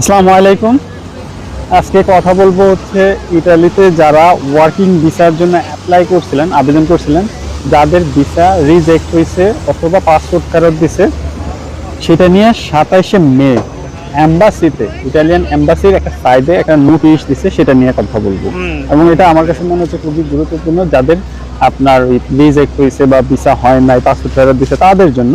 আসসালামু আলাইকুম। আজকে কথা বলব হচ্ছে ইটালিতে যারা ওয়ার্কিং ভিসার জন্য অ্যাপ্লাই করছিলেন আবেদন করছিলেন যাদের ভিসা রিজেক্ট হয়েছে অথবা পাসপোর্ট ফেরত দিছে সেটা নিয়ে সাতাইশে মে অ্যাম্বাসিতে ইটালিয়ান অ্যাম্বাসির একটা সাইডে একটা নোটিশ দিছে সেটা নিয়ে কথা বলব। এবং এটা আমার কাছে মনে হচ্ছে খুবই গুরুত্বপূর্ণ যাদের আপনার রিজেক্ট হয়েছে বা ভিসা হয় নাই পাসপোর্ট ফেরত দিছে তাদের জন্য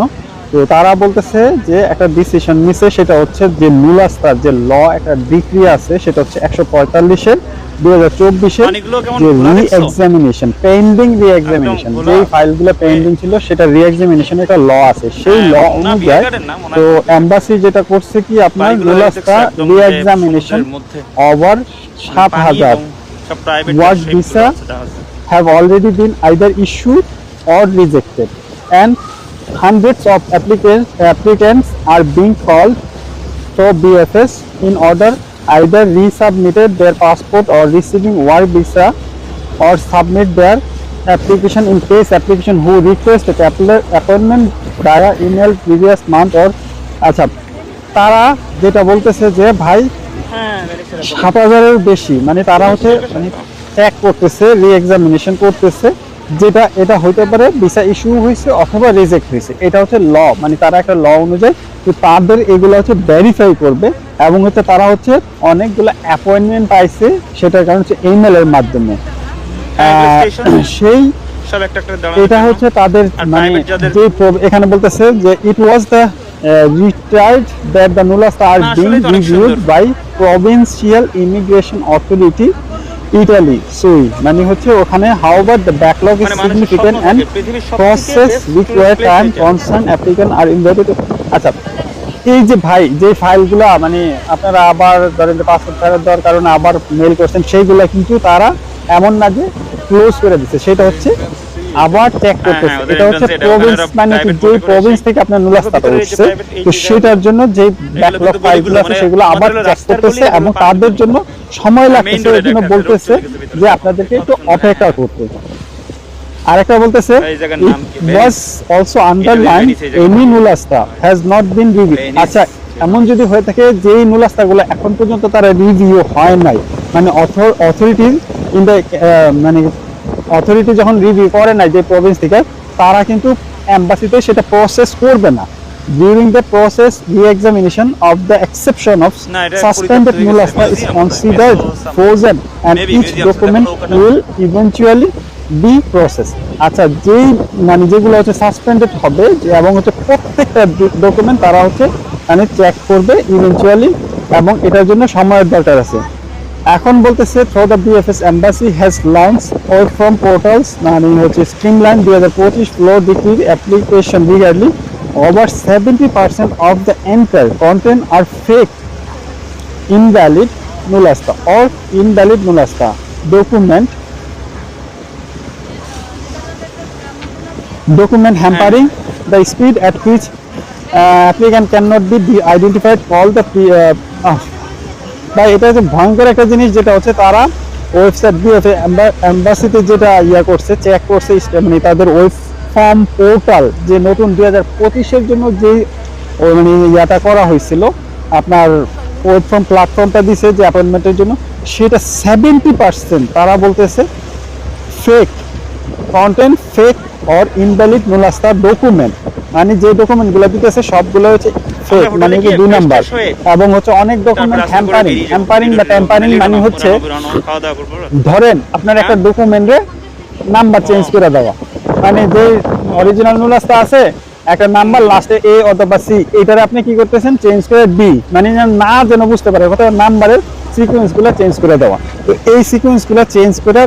তো তারা বলতেছে যে একটা ডিসিশন নিছে সেটা হচ্ছে যে মূলাস্তার যে ল একটা ডিগ্রি আছে সেটা হচ্ছে একশো পঁয়তাল্লিশের দুই হাজার চব্বিশের যে রি এক্সামিনেশন পেন্ডিং রি এক্সামিনেশন যেই ফাইলগুলো পেন্ডিং ছিল সেটা রি এক্সামিনেশন একটা ল আছে। সেই ল হ্যাঁ, অনুযায়ী। তো এম্বাসি যেটা করছে কি আপনার মূলাস্তা রি এক্সামিনেশন ওভার সাত হাজার। আছে, দেখা যাচ্ছে। have hundreds of applicants applicants are being called to BFS in order either resubmitted their passport or receiving work visa or submit their application in case application who request a appointment via email previous month or আচ্ছা তারা যেটা বলতেছে যে ভাই হ্যাঁ, সাত হাজারের বেশি মানে তারা হচ্ছে মানে ট্যাগ করতেছে রি এক্সামিনেশন করতেছে যেটা এটা হইতে পারে ভিসা ইস্যু হয়েছে অথবা রিজেক্ট হয়েছে এটা হচ্ছে ল মানে তারা একটা ল অনুযায়ী তো তাদের এগুলো হচ্ছে ভেরিফাই করবে এবং হচ্ছে তারা হচ্ছে অনেকগুলো অ্যাপয়েন্টমেন্ট পাইছে সেটার কারণ হচ্ছে ইমেলের মাধ্যমে। হ্যাঁ, সেই এটা হচ্ছে তাদের মানে যে এখানে বলতেছে যে it was the retired that the nulla are being reviewed by provincial immigration authority Italy সুই মানে হচ্ছে ওখানে however the backlog is significant and and process require time concern applicant are invited আচ্ছা এই যে ভাই যে ফাইলগুলো মানে আপনারা আবার ধরেন যে পাসপোর্ট ফেরত দেওয়ার কারণে আবার মেল করছেন সেইগুলো কিন্তু তারা এমন না যে ক্লোজ করে দিচ্ছে। সেটা হচ্ছে আবার চেক হ্যাঁ, করতেছে। এটা হচ্ছে প্রভিন্স মানে যে প্রভিন্স থেকে আপনার নুলাস্তাটা উঠছে। তো সেটার জন্য যে ব্যাকলগ ফাইলগুলো আছে মানে সেগুলো আবার করতেছে এবং তাদের জন্য সময় লাগতেছে road জন্য বলতেছে যে আপনাদেরকে একটু অপেক্ষা করতে। আরেকটা বলতেছে জায়গার any নাম। নুলাস্তা not been reviewed Venice। আচ্ছা এমন যদি হয়ে থাকে যেই নুলাস্তাগুলো এখন পর্যন্ত তারা রিভিউ হয় নাই মানে অথরিটি ইন দ্য মানে অথরিটি যখন রিভিউ করে নাই যে প্রভিন্স থেকে তারা কিন্তু এম্বাসিতে সেটা প্রসেস করবে না। During the process re examination of the exception of না, suspended considered frozen and each document সেটা ওখানে- উইল ইভেন্চুয়ালি বি প্রসেস আচ্ছা যেই মানে যেগুলো হচ্ছে সাসপেন্ডেড হবে এবং হচ্ছে প্রত্যেকটা ডকুমেন্ট তারা হচ্ছে মানে চেক করবে ইভেন্চুয়ালি এবং এটার জন্য সময়ের দরকার আছে। এখন বলতেছে through the BFS embassy has launch or from portals মানে হচ্ছে স্ট্রিমলাইন দুই হাজার পঁচিশ ফ্লোর ডিগ্রির application regardless over seventy percent of the enter content are fake invalid nulasta or invalid nulasta document document hampering the speed at which uh, identified all the pre- uh, ah, বা এটা হচ্ছে ভয়ঙ্কর একটা জিনিস যেটা হচ্ছে তারা ওয়েবসাইট দিয়ে এম্বাসিতে যেটা ইয়া করছে চেক করছে মানে তাদের ওয়েব ফর্ম পোর্টাল যে নতুন দুই হাজার পঁচিশের জন্য যে মানে ইয়াটা করা হয়েছিল, আপনার ওয়েব ফর্ম প্ল্যাটফর্মটা দিছে যে অ্যাপয়েন্টমেন্টের জন্য, সেটা সেভেন্টি পার্সেন্ট তারা বলতেছে fake content fake or invalid nulla osta document মানে যে ডকুমেন্টগুলো দিতেছে, সবগুলো হচ্ছে ফেক মানে গিয়ে দুই নাম্বার। এবং হচ্ছে অনেক ডকুমেন্ট হ্যাম্পারিং হ্যাম্পারিং বা ট্যাম্পারিং মানে হচ্ছে ধরেন আপনার একটা হ্যাঁ। ডকুমেন্টে নাম্বার চেঞ্জ করে দেওয়া। মানে যে অরিজিনাল নুলাস্তা আছে একটা নাম্বার লাস্টে এ অথবা সি এটারে আপনি কি করতেছেন? চেঞ্জ করে ডি মানে না যেন বুঝতে পারে অথবা নাম্বারের সিকোয়েন্সগুলো চেঞ্জ করে দেওয়া। তো এই সিকোয়েন্সগুলো চেঞ্জ করে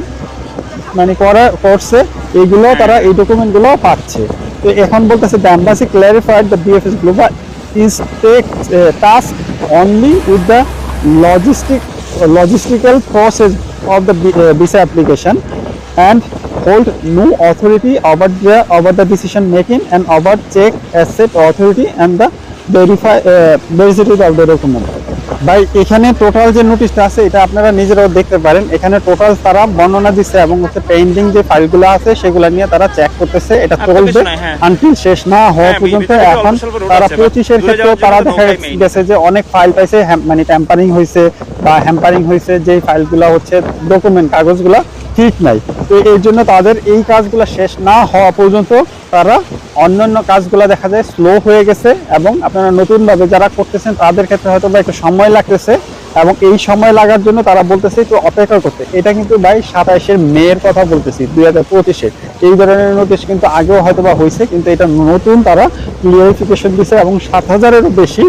মানে করা করছে এইগুলো তারা এই ডকুমেন্টগুলো পাচ্ছে। তো এখন বলতেছে the embassy clarified the BFS global is take, uh, task only with the logistic logistical process of the uh, visa application and hold no authority over the over the decision making and over check asset authority and the verify uh, veracity of the document. ভাই এখানে total যে নোটিশটা আছে এটা আপনারা নিজেরাও দেখতে পারেন। এখানে টোটাল তারা বর্ণনা দিচ্ছে এবং হচ্ছে পেন্ডিং যে ফাইলগুলো আছে সেগুলো নিয়ে তারা চেক করতেছে। এটা চলবে কিছু হ্যাঁ। আনটিল শেষ না হওয়া হ্যাঁ, পর্যন্ত এখন তারা পঁচিশের ক্ষেত্রেও তারা দেখা গেছে যে অনেক ফাইল পাইছে মানে ট্যাম্পারিং হয়েছে। বা হ্যাম্পারিং হয়েছে, যেই ফাইলগুলো হচ্ছে ডকুমেন্ট কাগজগুলো ঠিক নাই। তো এই জন্য তাদের এই কাজগুলো শেষ না হওয়া পর্যন্ত তারা অন্যান্য কাজগুলো দেখা যায় স্লো হয়ে গেছে এবং আপনারা নতুনভাবে যারা করতেছেন, তাদের ক্ষেত্রে হয়তো বা একটু সময় লাগতেছে এবং এই সময় লাগার জন্য তারা বলতেছে একটু অপেক্ষা করতে। এটা কিন্তু ভাই সাতাইশের মেয়ের কথা বলতেছি, দুই হাজার পঁচিশে। এই ধরনের নোটিশ কিন্তু আগেও হয়তো বা হয়েছে, কিন্তু এটা নতুন তারা ক্লিয়ারিফিকেশন দিছে এবং সাত হাজারেরও বেশি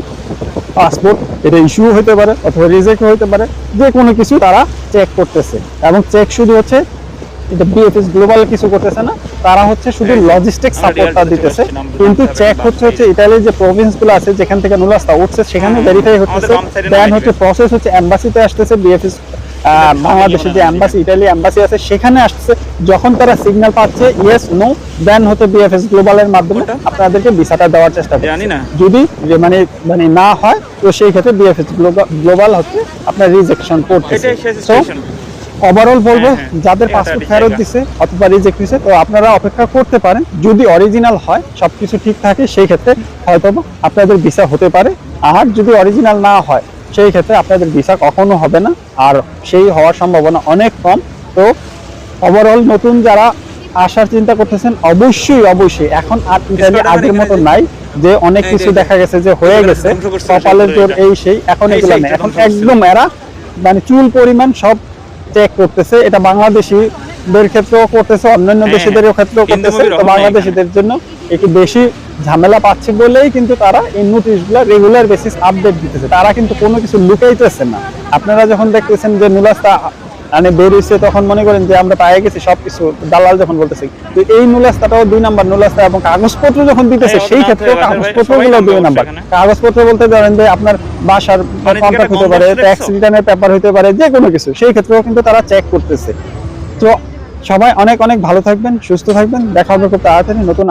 পাসপোর্ট এটা ইস্যু হতে পারে অথবা রিজেক্ট হতে পারে যে কোনো কিছু তারা চেক করতেছে। এবং চেক শুধু হচ্ছে এটা বিএফএস গ্লোবাল কিছু করতেছে না তারা হচ্ছে শুধু লজিস্টিক সাপোর্টটা দিতেছে। কিন্তু চেক হচ্ছে হচ্ছে ইতালির যে প্রভিন্সগুলো আছে যেখান থেকে নুলাস্তা উঠছে সেখানে হ্যাঁ, ভেরিফাই হচ্ছে side এ দেন হচ্ছে প্রসেস হচ্ছে এম্বাসিতে আসতেছে বিএফএস বাংলাদেশের যে এম্বাসি ইটালি এম্বাসি আছে সেখানে আসছে। যখন তারা সিগন্যাল পাচ্ছে ইয়েস নো দেন হচ্ছে বিএফএস গ্লোবালের মাধ্যমে আপনাদেরকে ভিসাটা দেওয়ার চেষ্টা করছে। জানি না। যদি মানে মানে না হয় তো সেই ক্ষেত্রে বিএফএস গ্লোবাল হচ্ছে আপনার রিজেকশন করতেছে ওভারঅল বলব হ্যাঁ, যাদের পাসপোর্ট ফেরত। দিছে অথবা রিজেক্ট হয়েছে তো আপনারা অপেক্ষা করতে পারেন। যদি অরিজিনাল হয় সবকিছু ঠিক থাকে সেই ক্ষেত্রে হয়তো আপনাদের ভিসা হতে পারে। আর যদি অরিজিনাল না হয় সেই ক্ষেত্রে আপনাদের ভিসা কখনো হবে না আর সেই হওয়ার সম্ভাবনা অনেক কম। তো ওভারঅল নতুন যারা আসার চিন্তা করতেছেন অবশ্যই অবশ্যই এখন আর ইতালি আগের মতো নাই যে অনেক কিছু দেখা গেছে যে হয়ে গেছে কপালের জোর এই সেই এখন এগুলো নেই। এখন একদম এরা মানে চুল পরিমাণ সব চেক করতেছে এটা বাংলাদেশিদের ক্ষেত্রেও করতেছে অন্যান্য হ্যাঁ, দেশিদের ক্ষেত্রেও করতেছে তো বাংলাদেশিদের জন্য একটু বেশি ঝামেলা পাচ্ছে বলেই কিন্তু তারা এই নোটিশগুলো রেগুলার বেসিস আপডেট দিতেছে। তারা কিন্তু কোনো কিছু লুকাইতেছে না। আপনারা যখন দেখতেছেন যে নুলাস্তা মানে বেরিয়েছে তখন মনে করেন যে আমরা পায়ে গেছি সবকিছু দালাল যখন বলতেছে। তো এই নুলাস্তাটাও দুই নাম্বার নুলাস্তা এবং কাগজপত্র যখন দিতেছে হ্যাঁ, সেই ক্ষেত্রে ভাই, কাগজপত্রগুলো দুই নাম্বার। কাগজপত্র বলতে ধরেন যে আপনার বাসার কন্ট্যাক্ট যেটা হতে পারে ট্যাক্স রিটার্নের পেপার হতে পারে যে কোনো কিছু সেই ক্ষেত্রেও কিন্তু তারা চেক করতেছে। তো সবাই অনেক অনেক ভালো থাকবেন সুস্থ থাকবেন। দেখা হবে খুব তাড়াতাড়ি নতুন